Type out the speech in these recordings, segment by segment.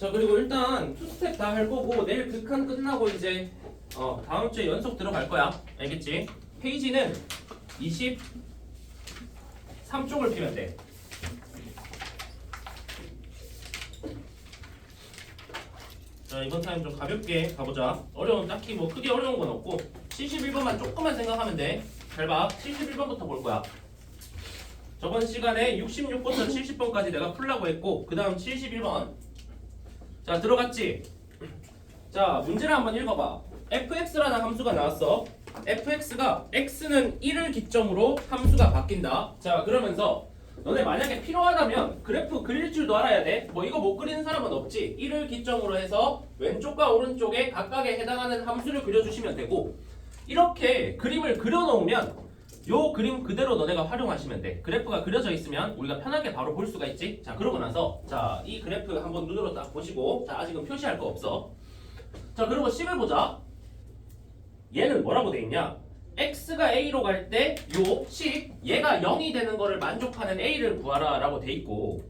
자 그리고 일단 투스텝 다 할 거고 내일 극한 끝나고 이제 어 다음 주에 연속 들어갈 거야. 알겠지? 페이지는 23쪽을 피면 돼. 자 이번 타임 좀 가볍게 가보자. 어려운 딱히 뭐 크게 어려운 건 없고 71번만 조금만 생각하면 돼 잘 봐. 71번부터 볼 거야. 저번 시간에 66부터 70번까지 내가 풀라고 했고 그 다음 71번 자 들어갔지? 자 문제를 한번 읽어봐. fx라는 함수가 나왔어. fx가 x는 1을 기점으로 함수가 바뀐다. 자 그러면서 너네 만약에 필요하다면 그래프 그릴 줄도 알아야 돼 뭐 이거 못 그리는 사람은 없지. 1을 기점으로 해서 왼쪽과 오른쪽에 각각에 해당하는 함수를 그려주시면 되고 이렇게 그림을 그려놓으면 요 그림 그대로 너네가 활용하시면 돼. 그래프가 그려져 있으면 우리가 편하게 바로 볼 수가 있지. 자, 그러고 나서 자, 이 그래프 한번 눈으로 딱 보시고 자, 아직은 표시할 거 없어. 자, 그리고 10을 보자. 얘는 뭐라고 돼 있냐? x가 a로 갈 때 요 10, 얘가 0이 되는 거를 만족하는 a를 구하라 라고 돼 있고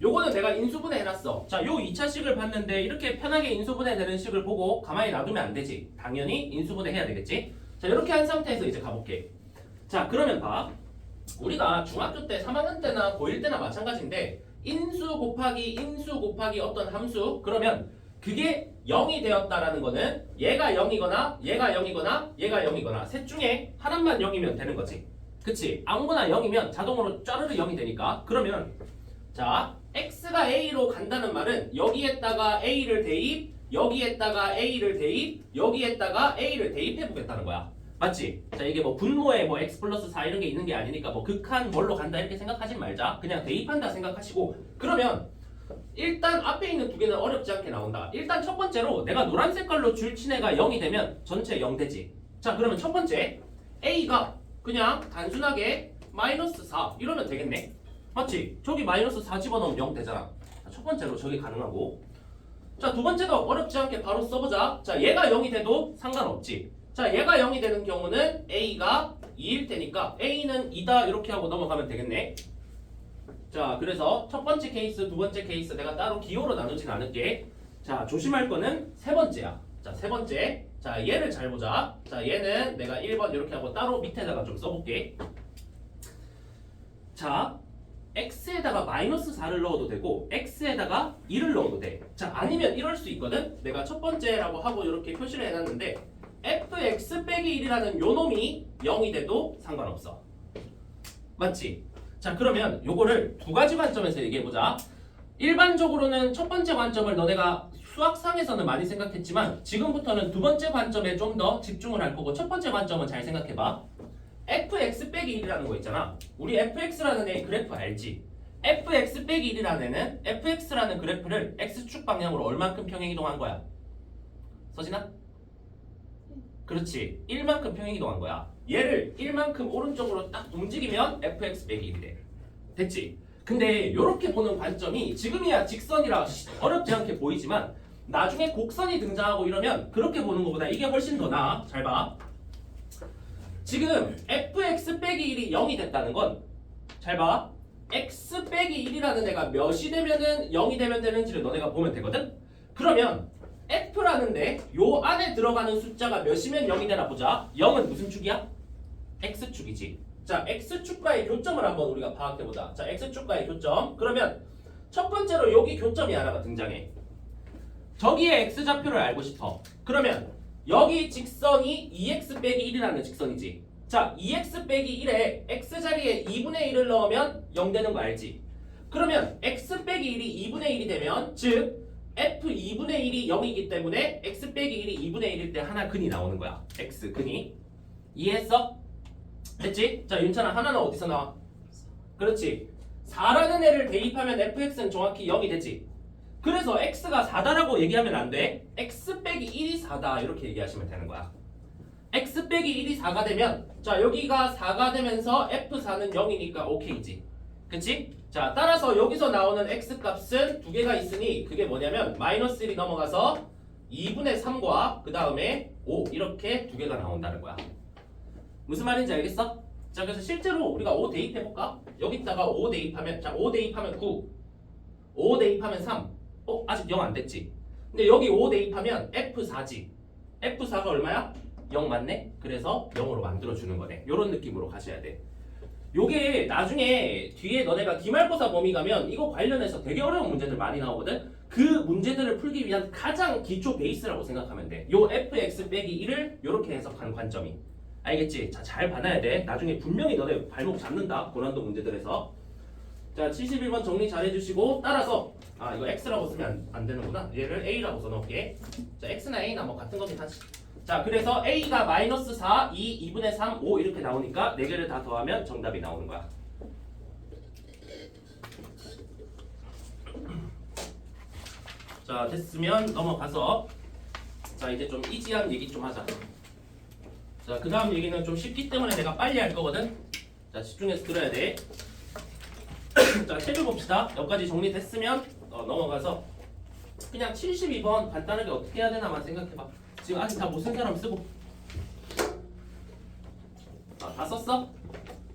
요거는 내가 인수분해 해놨어. 자, 요 2차 식을 봤는데 이렇게 편하게 인수분해 되는 식을 보고 가만히 놔두면 안 되지. 당연히 인수분해 해야 되겠지. 자, 이렇게 한 상태에서 이제 가볼게. 자 그러면 봐. 우리가 중학교 때 3학년 때나 고1 때나 마찬가지인데 인수 곱하기 인수 곱하기 어떤 함수? 그러면 그게 0이 되었다라는 거는 얘가 0이거나 얘가 0이거나 얘가 0이거나 셋 중에 하나만 0이면 되는 거지. 그치? 아무거나 0이면 자동으로 짜르르 0이 되니까. 그러면 자 x가 a로 간다는 말은 여기에다가 a를 대입 여기에다가 a를 대입 여기에다가 a를 대입해 보겠다는 거야 맞지? 자 이게 뭐 분모에 뭐 x 플러스 4 이런 게 있는 게 아니니까 뭐 극한 뭘로 간다 이렇게 생각하지 말자. 그냥 대입한다 생각하시고. 그러면 일단 앞에 있는 두 개는 어렵지 않게 나온다. 일단 첫 번째로 내가 노란 색깔로 줄 친애가 0이 되면 전체 0 되지. 자 그러면 첫 번째 a가 그냥 단순하게 마이너스 4 이러면 되겠네. 맞지? 저기 마이너스 4 집어넣으면 0 되잖아. 자, 첫 번째로 저게 가능하고. 자 두 번째도 어렵지 않게 바로 써보자. 자 얘가 0이 돼도 상관없지 자 얘가 0이 되는 경우는 a가 2일 테니까 a는 2다 이렇게 하고 넘어가면 되겠네. 자 그래서 첫 번째 케이스 두 번째 케이스 내가 따로 기호로 나누진 않을게. 자 조심할 거는 세 번째야. 자세 번째. 자 얘를 잘 보자. 자 얘는 내가 1번 이렇게 하고 따로 밑에다가 좀 써볼게. 자 x에다가 마이너스 4를 넣어도 되고 x에다가 2를 넣어도 돼 자 아니면 이럴 수 있거든. 내가 첫 번째라고 하고 이렇게 표시를 해놨는데 fx 빼기 1이라는 요 놈이 0이 돼도 상관없어. 맞지? 자 그러면 요거를 두 가지 관점에서 얘기해보자. 일반적으로는 첫 번째 관점을 너네가 수학상에서는 많이 생각했지만 지금부터는 두 번째 관점에 좀 더 집중을 할 거고 첫 번째 관점은 잘 생각해봐. fx 빼기 1이라는 거 있잖아. 우리 fx라는 애 그래프 알지? fx 빼기 1이라는 애는 fx라는 그래프를 x축 방향으로 얼만큼 평행이동한 거야? 서진아? 그렇지. 1만큼 평행 이동한 거야. 얘를 1만큼 오른쪽으로 딱 움직이면 fx 빼기 1이 돼. 됐지? 근데 이렇게 보는 관점이 지금이야 직선이라 어렵지 않게 보이지만 나중에 곡선이 등장하고 이러면 그렇게 보는 것보다 이게 훨씬 더 나아 잘 봐. 지금 fx 빼기 1이 0이 됐다는 건 잘 봐. X 빼기 1이라는 애가 몇이 되면은 0이 되면 되는지를 너네가 보면 되거든? 그러면 F라는데 요 안에 들어가는 숫자가 몇이면 0이 되나 보자. 0은 무슨 축이야? X축이지. 자, X축과의 교점을 한번 우리가 파악해보자. 자, X축과의 교점. 그러면 첫 번째로 여기 교점이 하나가 등장해. 저기에 X좌표를 알고 싶어. 그러면 여기 직선이 2X 빼기 1이라는 직선이지. 자, 2X 빼기 1에 X자리에 2분의 1을 넣으면 0 되는 거 알지? 그러면 X 빼기 1이 2분의 1이 되면 즉 f 2분의 1이 0이기 때문에 x 빼기 1이 2분의 1일 때 하나 근이 나오는 거야. x 근이. 이해했어? 됐지? 자, 윤찬아 하나는 어디서 나와? 그렇지. 4라는 애를 대입하면 fx는 정확히 0이 되지. 그래서 x가 4다라고 얘기하면 안 돼. x 빼기 1이 4다 이렇게 얘기하시면 되는 거야. x 빼기 1이 4가 되면 자 여기가 4가 되면서 f4는 0이니까 오케이지. 그치? 자 따라서 여기서 나오는 x 값은 두 개가 있으니 그게 뭐냐면 마이너스 1이 넘어가서 2분의 3과 그 다음에 5 이렇게 두 개가 나온다는 거야 무슨 말인지 알겠어? 자 그래서 실제로 우리가 5 대입해볼까? 여기다가 5 대입하면 자5 대입하면 9 5 대입하면 3 어 아직 0 안 됐지 근데 여기 5 대입하면 F4지 F4가 얼마야? 0 맞네? 그래서 0으로 만들어주는 거네 요런 느낌으로 가셔야 돼 요게 나중에 뒤에 너네가 기말고사 범위 가면 이거 관련해서 되게 어려운 문제들 많이 나오거든 그 문제들을 풀기 위한 가장 기초 베이스라고 생각하면 돼 요 fx 빼기 1을 요렇게 해석하는 관점이 알겠지? 자, 잘 봐놔야 돼. 나중에 분명히 너네 발목 잡는다. 고난도 문제들에서. 자, 71번 정리 잘 해주시고 따라서 아 이거 x라고 쓰면 안, 안 되는구나. 얘를 a라고 써놓을게. 자, x나 a나 뭐 같은 거긴 하지. 자, 그래서 a가 마이너스 4, 2, 2분의 3, 5 이렇게 나오니까 네 개를 다 더하면 정답이 나오는 거야. 자, 됐으면 넘어가서 자 이제 좀 이지한 얘기 좀 하자. 자, 그 다음 얘기는 좀 쉽기 때문에 내가 빨리 할 거거든. 자, 집중해서 들어야 돼. 자, 책을 봅시다. 여기까지 정리됐으면 어, 넘어가서 그냥 72번 간단하게 어떻게 해야 되나만 생각해봐. 지금 아직 다 못 쓴 사람 쓰고. 아, 다 썼어?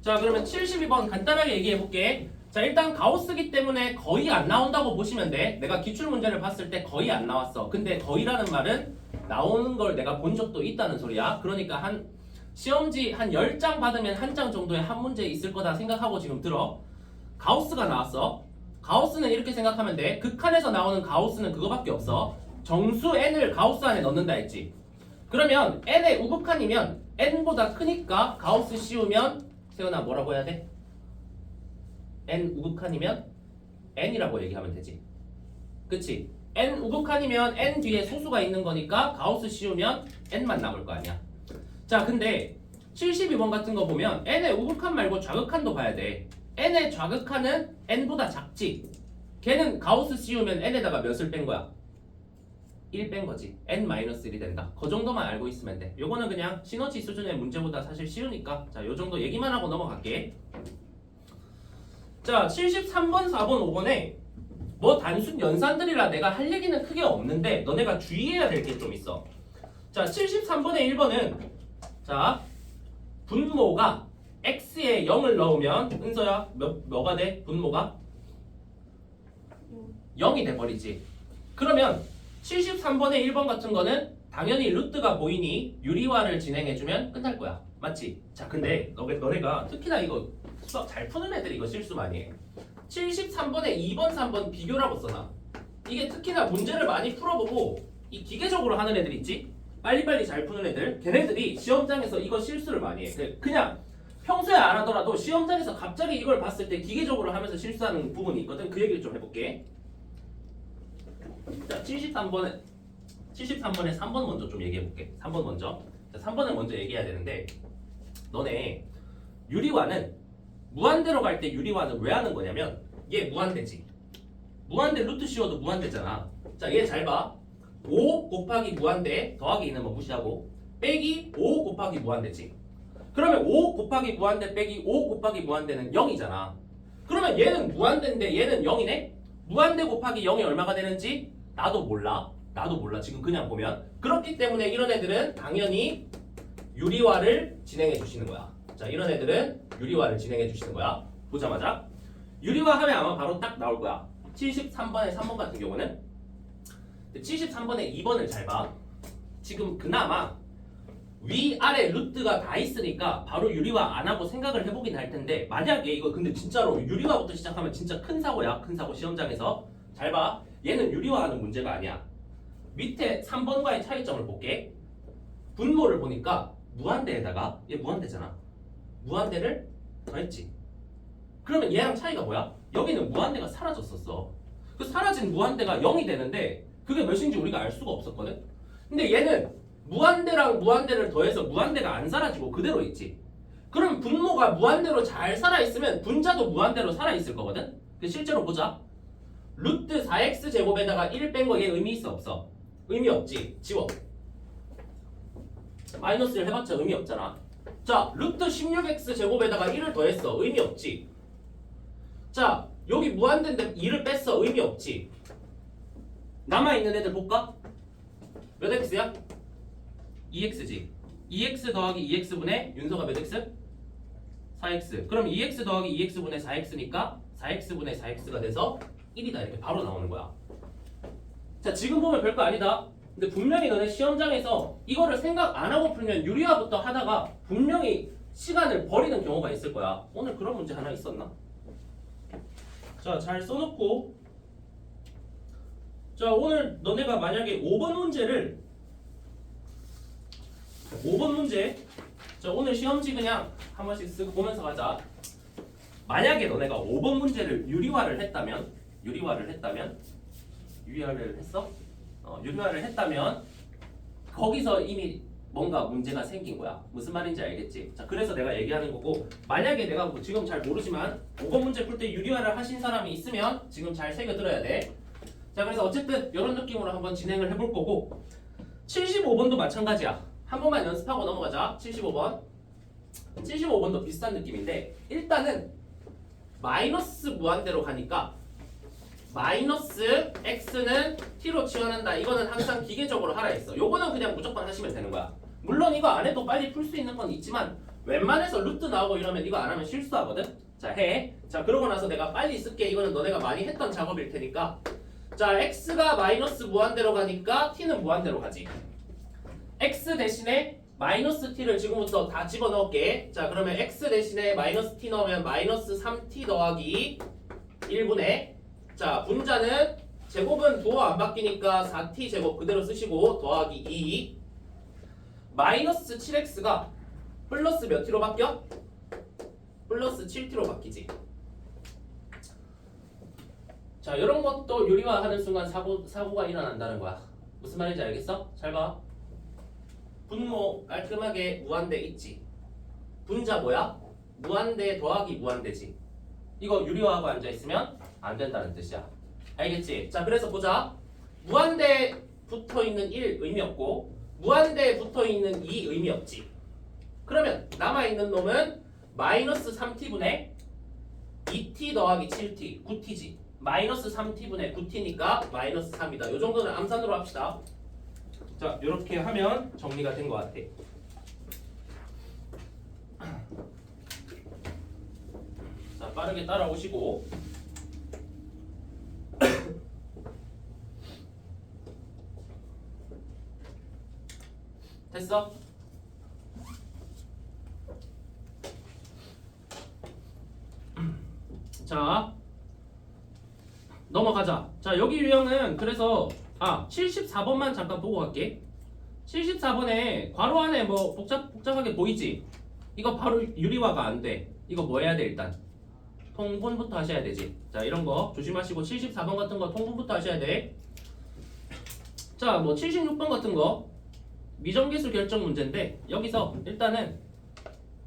자, 그러면 72번 간단하게 얘기해 볼게. 자, 일단 가우스기 때문에 거의 안 나온다고 보시면 돼. 내가 기출 문제를 봤을 때 거의 안 나왔어. 근데 거의라는 말은 나오는 걸 내가 본 적도 있다는 소리야. 그러니까 한 시험지 한 10장 받으면 한 장 정도의 한 문제 있을 거다 생각하고 지금 들어. 가우스가 나왔어. 가우스는 이렇게 생각하면 돼. 극한에서 나오는 가우스는 그거밖에 없어. 정수 n을 가우스 안에 넣는다 했지. 그러면 n의 우극한이면 n보다 크니까 가우스 씌우면 세훈아 뭐라고 해야 돼? n 우극한이면 n이라고 얘기하면 되지. 그치? n 우극한이면 n 뒤에 소수가 있는 거니까 가우스 씌우면 n만 남을 거 아니야. 자, 근데 72번 같은 거 보면 n의 우극한 말고 좌극한도 봐야 돼. n의 좌극한은 n보다 작지. 걔는 가우스 씌우면 n에다가 몇을 뺀 거야? 1 뺀 거지. n-1이 된다. 그 정도만 알고 있으면 돼. 요거는 그냥 시너지 수준의 문제보다 사실 쉬우니까 자, 요 정도 얘기만 하고 넘어갈게. 자, 73번, 4번, 5번에 뭐 단순 연산들이라 내가 할 얘기는 크게 없는데 너네가 주의해야 될 게 좀 있어. 자, 73번의 1번은 자, 분모가 x에 0을 넣으면 은서야 몇, 뭐가 돼? 분모가 0이 돼버리지. 그러면 73번의 1번 같은 거는 당연히 루트가 보이니 유리화를 진행해주면 끝날 거야. 맞지? 자, 근데 너네, 너네가 특히나 이거 수학 잘 푸는 애들이 이거 실수 많이 해. 73번에 2번, 3번 비교라고 써놔. 이게 특히나 문제를 많이 풀어보고 이 기계적으로 하는 애들 있지? 빨리빨리 잘 푸는 애들 걔네들이 시험장에서 이거 실수를 많이 해. 그- 그냥 평소에 안 하더라도 시험장에서 갑자기 이걸 봤을 때 기계적으로 하면서 실수하는 부분이 있거든. 그 얘기를 좀 해볼게. 자, 73번에 73번에 3번 먼저 좀 얘기해 볼게. 3번 먼저. 자, 3번을 먼저 얘기해야 되는데 너네 유리화는 무한대로 갈 때 유리화는 왜 하는 거냐면 얘 무한대지. 무한대 루트 씌워도 무한대잖아. 자, 얘 잘 봐. 5 곱하기 무한대 더하기 있는 거 무시하고 빼기 5 곱하기 무한대지. 그러면 5 곱하기 무한대 빼기 5 곱하기 무한대는 0이잖아. 그러면 얘는 무한대인데 얘는 0이네? 무한대 곱하기 0이 얼마가 되는지 나도 몰라. 나도 몰라. 지금 그냥 보면. 그렇기 때문에 이런 애들은 당연히 유리화를 진행해 주시는 거야. 자, 이런 애들은 유리화를 진행해 주시는 거야. 보자마자. 유리화 하면 아마 바로 딱 나올 거야. 73번에 3번 같은 경우는 73번에 2번을 잘 봐. 지금 그나마 위아래 루트가 다 있으니까 바로 유리화 안 하고 생각을 해보긴 할 텐데 만약에 이거 근데 진짜로 유리화부터 시작하면 진짜 큰 사고야. 큰 사고 시험장에서. 잘 봐. 얘는 유리화하는 문제가 아니야. 밑에 3번과의 차이점을 볼게. 분모를 보니까 무한대에다가 얘 무한대잖아. 무한대를 더했지. 그러면 얘랑 차이가 뭐야? 여기는 무한대가 사라졌었어. 그 사라진 무한대가 0이 되는데 그게 몇인지 우리가 알 수가 없었거든. 근데 얘는 무한대랑 무한대를 더해서 무한대가 안 사라지고 그대로 있지. 그럼 분모가 무한대로 잘 살아 있으면 분자도 무한대로 살아 있을 거거든. 실제로 보자. 루트 4x 제곱에다가 1 뺀 거 얘 의미 있어 없어? 의미 없지. 지워. 마이너스를 해봤자 의미 없잖아. 자, 루트 16x 제곱에다가 1을 더했어. 의미 없지. 자, 여기 무한대인데 2를 뺐어. 의미 없지. 남아있는 애들 볼까? 몇 x야? 2x지. 2x 더하기 2x분의 윤서가 몇 x? 4x. 그럼 2x 더하기 2x분의 4x니까 4x분의 4x가 돼서 1이다. 이렇게 바로 나오는 거야. 자 지금 보면 별거 아니다. 근데 분명히 너네 시험장에서 이거를 생각 안 하고 풀면 유리화부터 하다가 분명히 시간을 버리는 경우가 있을 거야. 오늘 그런 문제 하나 있었나? 자, 잘 써놓고. 자, 오늘 너네가 만약에 5번 문제를 5번 문제. 자, 오늘 시험지 그냥 한 번씩 쓰고 보면서 가자. 만약에 너네가 5번 문제를 유리화를 했다면 유리화를 했다면 유리화를 했어? 어, 유리화를 했다면 거기서 이미 뭔가 문제가 생긴 거야. 무슨 말인지 알겠지? 자, 그래서 내가 얘기하는 거고 만약에 내가 뭐 지금 잘 모르지만 5번 문제 풀 때 유리화를 하신 사람이 있으면 지금 잘 새겨 들어야 돼. 자, 그래서 어쨌든 이런 느낌으로 한번 진행을 해볼 거고 75번도 마찬가지야. 한 번만 연습하고 넘어가자. 75번. 75번도 비슷한 느낌인데 일단은 마이너스 무한대로 가니까 마이너스 x는 t로 치환한다. 이거는 항상 기계적으로 하라 했어. 요거는 그냥 무조건 하시면 되는 거야. 물론 이거 안 해도 빨리 풀 수 있는 건 있지만 웬만해서 루트 나오고 이러면 이거 안 하면 실수하거든. 자 해. 자 그러고 나서 내가 빨리 쓸게. 이거는 너네가 많이 했던 작업일 테니까. 자 x가 마이너스 무한대로 가니까 t는 무한대로 가지. x 대신에 마이너스 t를 지금부터 다 집어넣을게. 자 그러면 x 대신에 마이너스 t 넣으면 마이너스 3t 더하기 1분의 자 분자는 제곱은 도어 안 바뀌니까 4t 제곱 그대로 쓰시고 더하기 2 마이너스 7x가 플러스 몇 t로 바뀌어? 플러스 7t로 바뀌지 자 이런 것도 유리화 하는 순간 사고, 사고가 일어난다는 거야 무슨 말인지 알겠어? 잘 봐 분모 깔끔하게 무한대 있지 분자 뭐야? 무한대 더하기 무한대지 이거 유리화하고 앉아있으면 안 된다는 뜻이야. 알겠지? 자, 그래서 보자. 무한대 붙어 있는 1 의미 없고 무한대 붙어 있는 2 의미 없지. 그러면 남아 있는 놈은 마이너스 3t분의 2t 더하기 7t 9t지. 마이너스 3t분의 9t니까 마이너스 3이다. 요 정도는 암산으로 합시다. 자, 이렇게 하면 정리가 된 것 같아. 자, 빠르게 따라오시고. 됐어? 자 넘어가자. 자 여기 유형은 그래서 아 74번만 잠깐 보고 갈게. 74번에 괄호 안에 뭐 복잡, 복잡하게 보이지? 이거 바로 유리화가 안돼. 이거 뭐 해야 돼 일단? 통분부터 하셔야 되지. 자 이런 거 조심하시고 74번 같은 거 통분부터 하셔야 돼자뭐 76번 같은 거 미정계수 결정 문제인데 여기서 일단은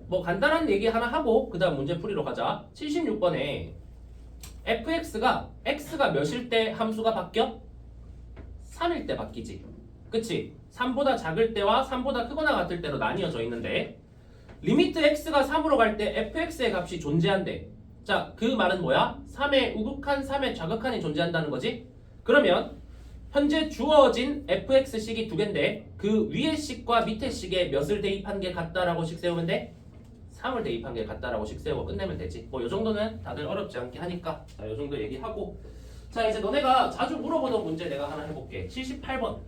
뭐 간단한 얘기 하나 하고 그 다음 문제 풀이로 가자 76번에 fx가 x가 몇일 때 함수가 바뀌어? 3일 때 바뀌지 그치? 3보다 작을 때와 3보다 크거나 같을 때로 나뉘어져 있는데 리미트 x가 3으로 갈 때 fx의 값이 존재한대 자 그 말은 뭐야? 3의 우극한 3의 좌극한이 존재한다는 거지 그러면 현재 주어진 fx식이 두 개인데 그 위의 식과 밑의 식에 몇을 대입한 게 같다라고 식 세우면 돼? 3을 대입한 게 같다라고 식 세우고 끝내면 되지. 뭐 요 정도는 다들 어렵지 않게 하니까 자요 정도 얘기하고. 자 이제 너네가 자주 물어보던 문제 내가 하나 해볼게. 78번.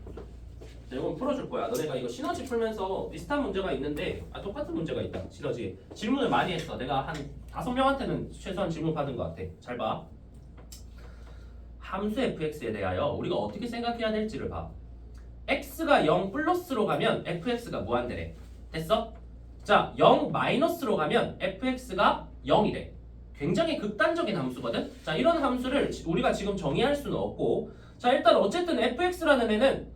자 이건 풀어줄 거야. 너네가 이거 시너지 풀면서 비슷한 문제가 있는데 아 똑같은 문제가 있다. 시너지. 질문을 많이 했어. 내가 한 다섯 명한테는 최소한 질문 받은 것 같아. 잘봐 함수 fx에 대하여 우리가 어떻게 생각해야 될지를 봐. x가 0 플러스로 가면 fx가 무한대래. 됐어? 자, 0 마이너스로 가면 fx가 0이래. 굉장히 극단적인 함수거든. 자, 이런 함수를 지- 우리가 지금 정의할 수는 없고, 자, 일단 어쨌든 fx라는 애는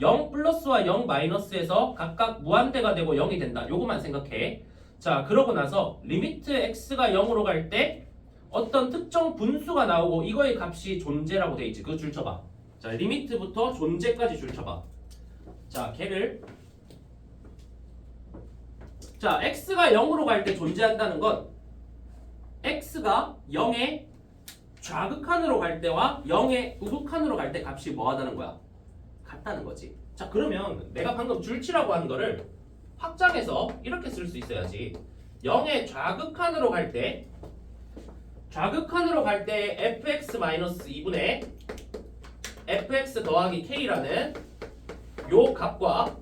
0 플러스와 0 마이너스에서 각각 무한대가 되고 0이 된다. 요거만 생각해. 자, 그러고 나서 리미트 x가 0으로 갈 때 어떤 특정 분수가 나오고 이거의 값이 존재라고 돼 있지. 그거 줄 쳐봐. 자, 리미트부터 존재까지 줄 쳐봐. 자, 걔를 자, x가 0으로 갈 때 존재한다는 건 x가 0의 좌극한으로 갈 때와 0의 우극한으로 갈 때 값이 뭐하다는 거야? 같다는 거지. 자, 그러면 내가 방금 줄치라고 한 거를 확장해서 이렇게 쓸 수 있어야지. 0의 좌극한으로 갈 때 좌극한으로 갈 때 fx-2분의 fx 더하기 k라는 요 값과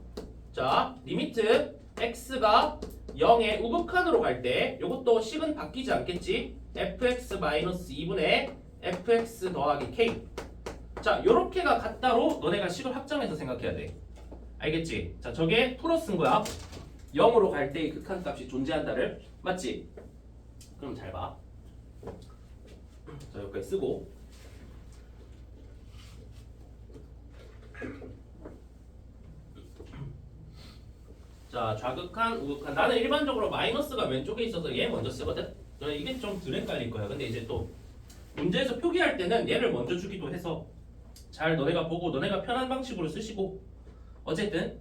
자 리미트 x가 0의 우극한으로 갈 때 요것도 식은 바뀌지 않겠지 fx 마이너스 2분의 fx 더하기 k 자 요렇게가 같다로 너네가 식을 확정해서 생각해야 돼 알겠지? 자 저게 플러스인 거야 0으로 갈 때의 극한 값이 존재한다를 맞지? 그럼 잘 봐. 자 여기까지 쓰고. 자 좌극한 우극한. 나는 일반적으로 마이너스가 왼쪽에 있어서 얘 먼저 쓰거든? 이게 좀덜 헷갈릴 거야. 근데 이제 또 문제에서 표기할 때는 얘를 먼저 주기도 해서 잘 너네가 보고 너네가 편한 방식으로 쓰시고. 어쨌든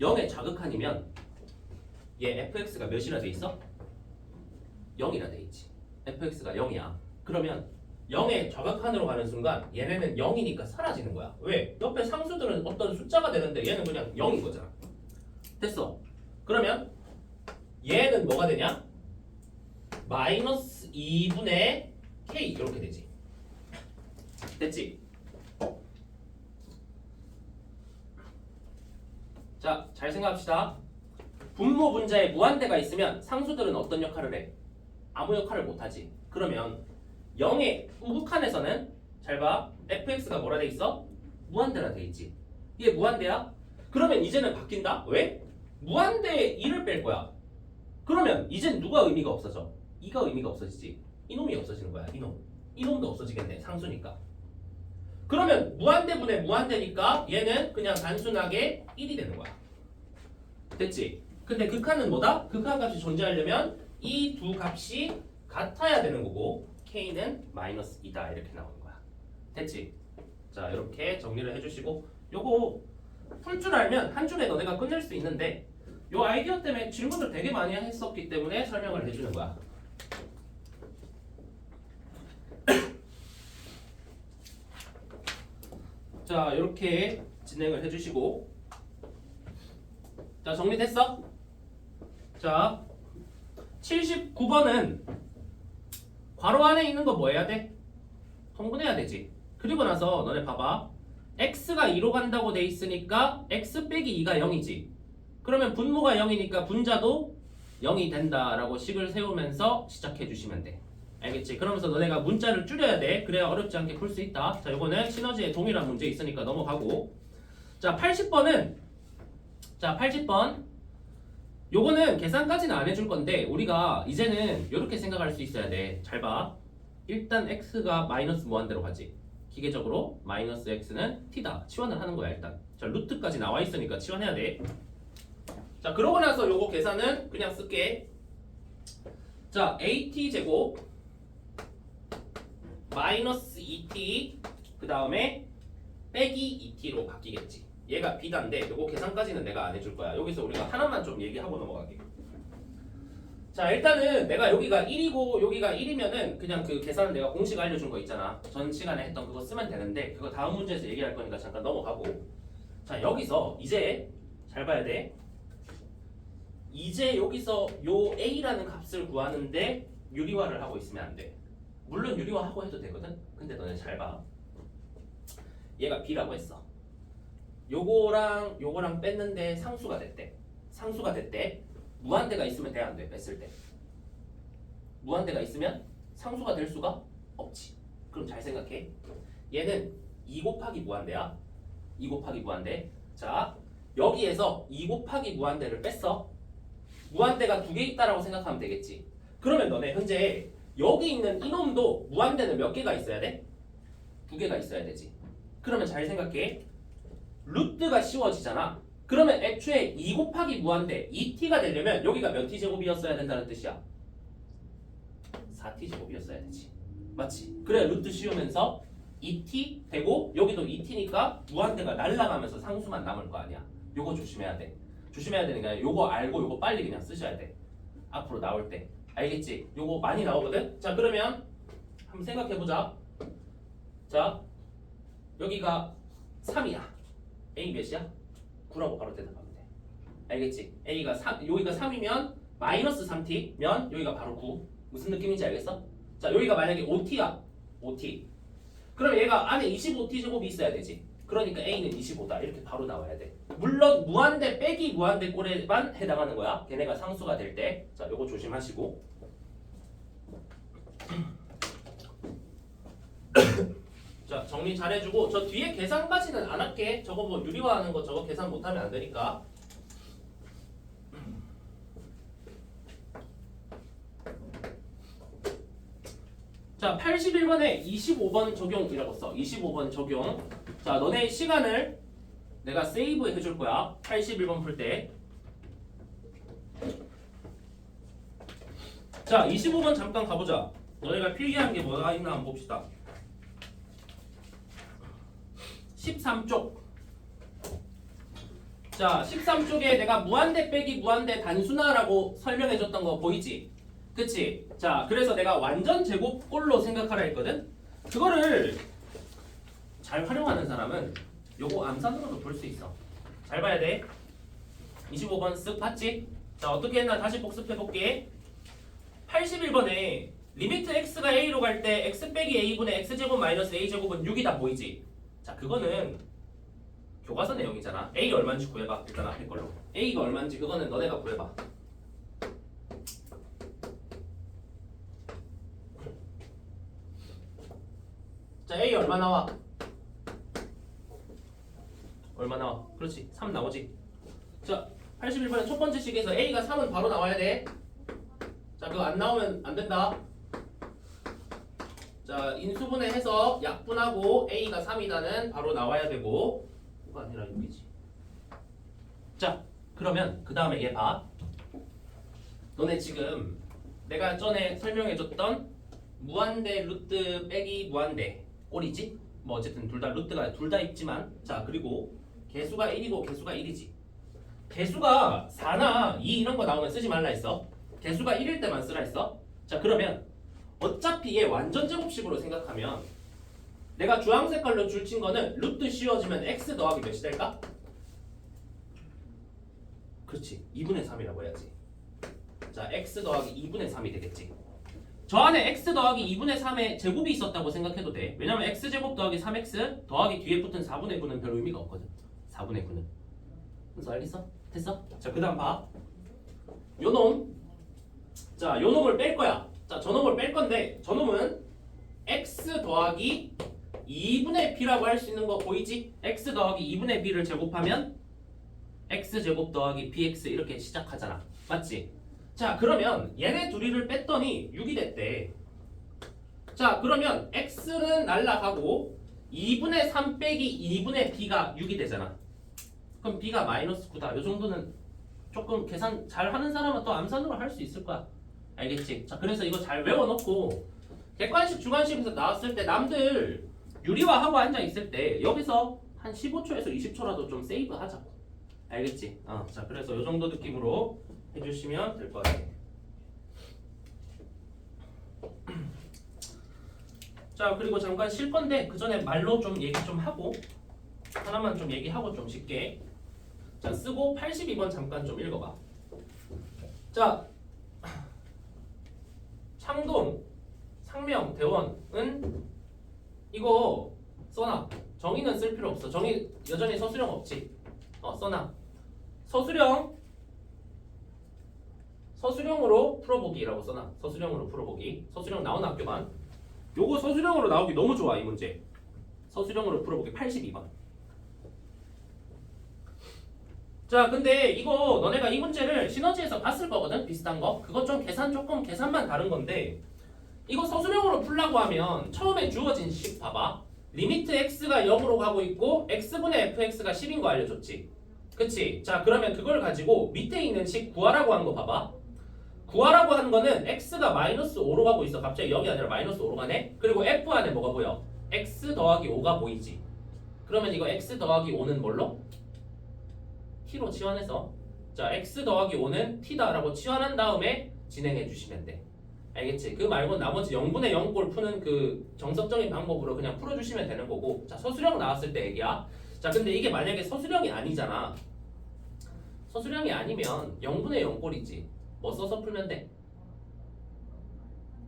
0의 좌극한이면 얘 fx가 몇이라 돼 있어? 0이라 돼 있지. Fx가 0이야. 그러면 0의 좌극한으로 가는 순간 얘네는 0이니까 사라지는 거야. 왜? 옆에 상수들은 어떤 숫자가 되는데 얘는 그냥 0인 거잖아. 됐어. 그러면 얘는 뭐가 되냐? 마이너스 2분의 k 이렇게 되지. 됐지? 자, 잘 생각합시다. 분모 분자에 무한대가 있으면 상수들은 어떤 역할을 해? 아무 역할을 못하지. 그러면 0의 우극한에서는 잘 봐. fx가 뭐라 돼 있어? 무한대라 돼 있지. 이게 무한대야? 그러면 이제는 바뀐다. 왜? 무한대에 2를 뺄 거야. 그러면 이젠 누가 의미가 없어져? 2가 의미가 없어지지. 이놈이 없어지는 거야. 이놈. 이놈도 없어지겠네. 상수니까. 그러면 무한대분의 무한대니까 얘는 그냥 단순하게 1이 되는 거야. 됐지? 근데 극한은 뭐다? 극한 값이 존재하려면 이 두 값이 같아야 되는 거고 k는 마이너스 2다 이렇게 나오는 거야. 됐지? 자 이렇게 정리를 해주시고 요거 풀 줄 알면 한 줄에 너네가 끝낼 수 있는데 요 아이디어 때문에 질문을 되게 많이 했었기 때문에 설명을 해주는 거야. 자 이렇게 진행을 해주시고 자 정리됐어? 자 79번은 괄호 안에 있는 거 뭐 해야 돼? 통분해야 되지. 그리고 나서 너네 봐봐. X가 2로 간다고 돼 있으니까 x 빼기 2가 0이지. 그러면 분모가 0이니까 분자도 0이 된다라고 식을 세우면서 시작해 주시면 돼. 알겠지? 그러면서 너네가 문자를 줄여야 돼. 그래야 어렵지 않게 풀 수 있다. 자 요거는 시너지의 동일한 문제 있으니까 넘어가고. 자 80번은 자 80번 요거는 계산까지는 안 해줄 건데 우리가 이제는 이렇게 생각할 수 있어야 돼. 잘 봐. 일단 x가 마이너스 무한대로 가지. 기계적으로 마이너스 x는 t다. 치환을 하는 거야 일단. 자 루트까지 나와 있으니까 치환해야 돼. 자 그러고 나서 요거 계산은 그냥 쓸게. 자 at 제곱 마이너스 2t 그 다음에 빼기 2t로 바뀌겠지. 얘가 b단데 요거 계산까지는 내가 안 해줄 거야. 여기서 우리가 하나만 좀 얘기하고 넘어갈게. 자 일단은 내가 여기가 1이고 여기가 1이면은 그냥 그 계산은 내가 공식 알려준 거 있잖아. 전 시간에 했던 그거 쓰면 되는데 그거 다음 문제에서 얘기할 거니까 잠깐 넘어가고. 자 여기서 이제 잘 봐야 돼. 이제 여기서 요 a라는 값을 구하는데 유리화를 하고 있으면 안 돼. 물론 유리화하고 해도 되거든. 근데 너네 잘 봐. 얘가 b라고 했어. 요거랑 요거랑 뺐는데 상수가 됐대. 상수가 됐대. 무한대가 있으면 돼, 안 돼? 뺐을 때. 무한대가 있으면 상수가 될 수가 없지. 그럼 잘 생각해. 얘는 2 곱하기 무한대야. 2 곱하기 무한대. 자, 여기에서 2 곱하기 무한대를 뺐어. 무한대가 두 개 있다라고 생각하면 되겠지. 그러면 너네 현재 여기 있는 이놈도 무한대는 몇 개가 있어야 돼? 두 개가 있어야 되지. 그러면 잘 생각해. 루트가 씌워지잖아. 그러면 애초에 2 곱하기 무한대 2t가 되려면 여기가 몇 t 제곱이었어야 된다는 뜻이야. 4t 제곱이었어야 되지. 맞지? 그래 루트 씌우면서 2t 되고 여기도 2t니까 무한대가 날라가면서 상수만 남을 거 아니야. 요거 조심해야 돼. 조심해야 되는 게 아니라 요거 알고 요거 빨리 그냥 쓰셔야 돼. 앞으로 나올 때. 알겠지? 요거 많이 나오거든? 자 그러면 한번 생각해 보자. 자 여기가 3이야. A 몇이야? 9라고 바로 대답하면 돼. 알겠지? A가 3, 여기가 3이면 마이너스 3t면 여기가 바로 9. 무슨 느낌인지 알겠어? 자, 여기가 만약에 5t야. 5t. 그럼 얘가 안에 25t 제곱이 있어야 되지. 그러니까 a는 25다 이렇게 바로 나와야 돼. 물론 무한대 빼기 무한대 꼴에만 해당하는 거야. 걔네가 상수가 될 때. 자, 요거 조심하시고. 자, 정리 잘해주고 저 뒤에 계산까지는 안 할게. 저거 뭐 유리화하는 거 저거 계산 못하면 안 되니까. 자, 81번에 25번 적용이라고 써. 25번 적용. 자, 너네 시간을 내가 세이브 해줄 거야. 81번 풀 때. 자, 25번 잠깐 가보자. 너희가 필기한 게 뭐가 있나 한번 봅시다. 13쪽. 자, 13쪽에 내가 무한대 빼기 무한대 단순화라고 설명해 줬던 거 보이지? 그치? 자, 그래서 내가 완전 제곱꼴로 생각하라 했거든? 그거를 잘 활용하는 사람은 요거 암산으로도 볼 수 있어. 잘 봐야 돼. 25번 쓱 봤지? 자, 어떻게 했나 다시 복습해 볼게. 81번에 리미트 x가 a로 갈 때 x 빼기 a분의 x제곱 마이너스 a제곱은 6이다 보이지? 자, 그거는 교과서 내용이잖아. a 얼마인지 구해봐. 일단 앞에 걸로. a가 얼마인지 그거는 너네가 구해봐. 자, A 얼마 나와? 얼마 나와? 그렇지. 3 나오지. 자, 81번의 첫 번째 식에서 A가 3은 바로 나와야 돼. 자, 그거 안 나오면 안 된다. 자, 인수분해 해서 약분하고 A가 3이다는 바로 나와야 되고, 뭐가 아니라 6이지. 자, 그러면 그 다음에 얘 봐. 너네 지금 내가 전에 설명해줬던 무한대 루트 빼기 무한대 꼴이지? 뭐 어쨌든 둘 다 루트가 둘 다 있지만 자 그리고 개수가 1이고 개수가 1이지 개수가 4나 2 이런 거 나오면 쓰지 말라 했어 개수가 1일 때만 쓰라 했어 자 그러면 어차피 얘 완전 제곱식으로 생각하면 내가 주황 색깔로 줄친 거는 루트 씌워지면 x 더하기 몇이 될까? 그렇지 2분의 3이라고 해야지 자 x 더하기 2분의 3이 되겠지 저 안에 x 더하기 2분의 3의 제곱이 있었다고 생각해도 돼. 왜냐면 x제곱 더하기 3x 더하기 뒤에 붙은 4분의 9는 별 의미가 없거든. 4분의 9는. 그래서 알겠어? 됐어? 자, 그 다음 봐. 요 놈. 자, 요 놈을 뺄 거야. 자, 저 놈을 뺄 건데, 저 놈은 x 더하기 2분의 b라고 할 수 있는 거 보이지? x 더하기 2분의 b를 제곱하면 x제곱 더하기 bx 이렇게 시작하잖아. 맞지? 자 그러면 얘네 둘이를 뺐더니 6이 됐대 자 그러면 x는 날라가고 2분의 3 빼기 2분의 b가 6이 되잖아 그럼 b가 마이너스 9다 요 정도는 조금 계산 잘 하는 사람은 또 암산으로 할 수 있을 거야 알겠지? 자 그래서 이거 잘 외워놓고 객관식 주관식에서 나왔을 때 남들 유리화 하고 앉아 있을 때 여기서 한 15초에서 20초라도 좀 세이브 하자고 알겠지? 어, 자 그래서 요 정도 느낌으로 해주시면 될 것 같아요. 자 그리고 잠깐 쉴 건데 그 전에 말로 좀 얘기 좀 하고 하나만 좀 얘기하고 좀 쉽게 자 쓰고 82번 잠깐 좀 읽어봐. 자 창동 상명 대원은 이거 써놔 정의는 쓸 필요 없어 정의 여전히 서술형 없지 어 써놔 서술형 서술형으로 풀어보기라고 써놔. 서술형으로 풀어보기. 서술형 나온 학교만. 요거 서술형으로 나오기 너무 좋아 이 문제. 서술형으로 풀어보기 82번. 자, 근데 이거 너네가 이 문제를 시너지에서 봤을 거거든 비슷한 거. 그거 좀 계산 조금 계산만 다른 건데 이거 서술형으로 풀라고 하면 처음에 주어진 식 봐봐. 리미트 x가 0으로 가고 있고 x분의 fx가 10인 거 알려줬지. 그치? 자 그러면 그걸 가지고 밑에 있는 식 구하라고 한 거 봐봐. 구하라고 하는 거는 x가 마이너스 5로 가고 있어. 갑자기 0이 아니라 마이너스 5로 가네. 그리고 f 안에 뭐가 보여? x 더하기 5가 보이지. 그러면 이거 x 더하기 5는 뭘로? T로 치환해서 자 x 더하기 5는 t다라고 치환한 다음에 진행해 주시면 돼. 알겠지? 그 말고 나머지 0분의 0꼴 푸는 그 정석적인 방법으로 그냥 풀어주시면 되는 거고 자 서술형 나왔을 때 얘기야. 자 근데 이게 만약에 서술형이 아니잖아. 서술형이 아니면 0분의 0꼴이지. 뭐 써서 풀면 돼?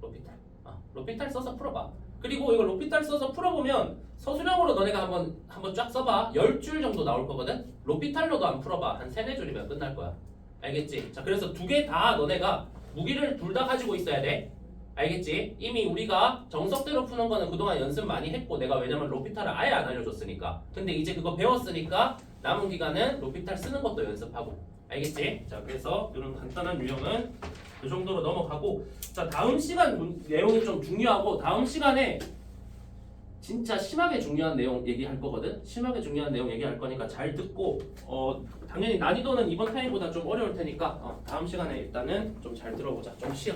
로피탈. 아, 로피탈 써서 풀어봐. 그리고 이거 로피탈 써서 풀어보면 서술형으로 너네가 한번 한번 쫙 써봐. 10줄 정도 나올 거거든? 로피탈로도 안 풀어봐. 한 3, 4줄이면 끝날 거야. 알겠지? 자 그래서 두 개 다 너네가 무기를 둘 다 가지고 있어야 돼. 알겠지? 이미 우리가 정석대로 푸는 거는 그동안 연습 많이 했고 내가 왜냐면 로피탈을 아예 안 알려줬으니까. 근데 이제 그거 배웠으니까 남은 기간은 로피탈 쓰는 것도 연습하고 알겠지? 자 그래서 이런 간단한 유형은 그 정도로 넘어가고 자 다음 시간 문- 내용이 좀 중요하고 다음 시간에 진짜 심하게 중요한 내용 얘기할 거거든? 심하게 중요한 내용 얘기할 거니까 잘 듣고 어 당연히 난이도는 이번 타임보다 좀 어려울 테니까 어, 다음 시간에 일단은 좀 잘 들어보자. 좀 쉬어